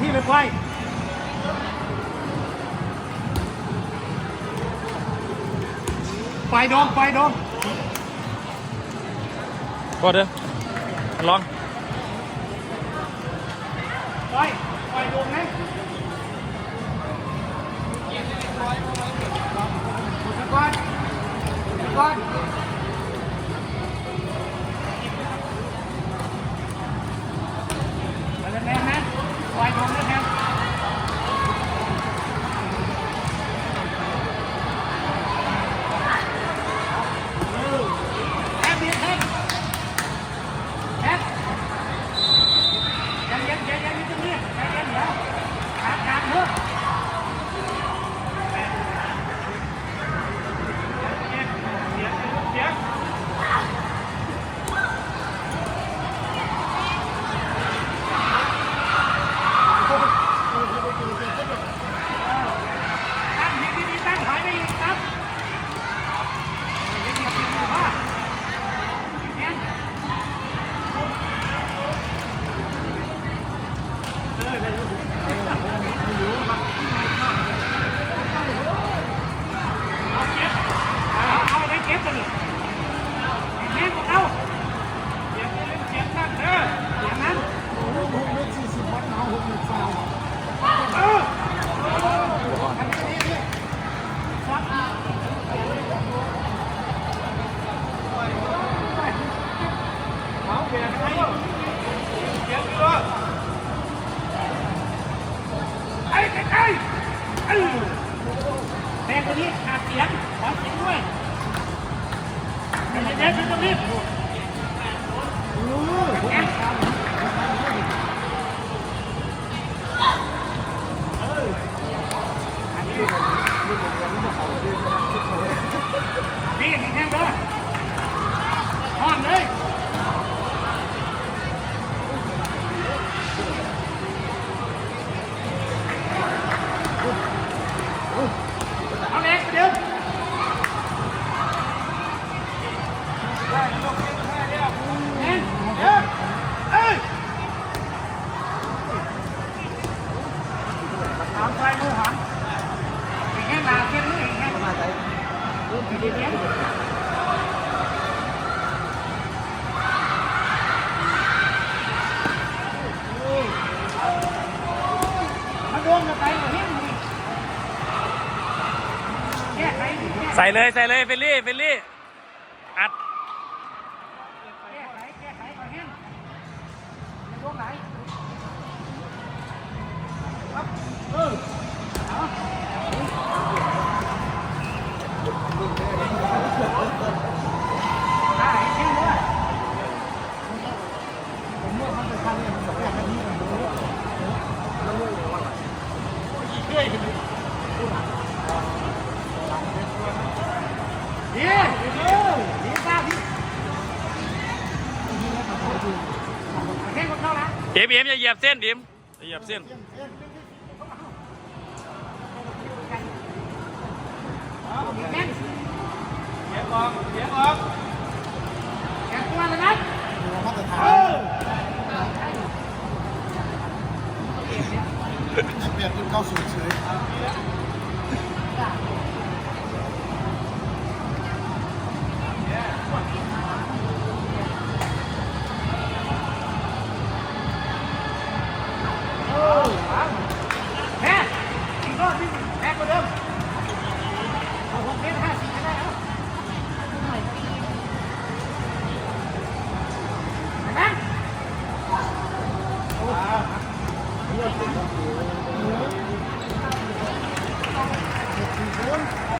ที่เลยไปไปดองไปดองกดเด้อลองไปไปดองนะก้อนก้อน แดงตัวนี้ขาดเสียงขอเสียงด้วยเดี๋ยวเดี๋ยวเดี๋ยวรีบ ใส่เลย ใส่เลยเฟลลี่เฟลลี่ อัด เอ็มเอ็มอย่เหยียบเส้นเอ็มย่เหยียบเส้นเก็บออกเก็บออกแก็บตัวนะครับมาตรฐานแบบที่เก้าสู่เฉย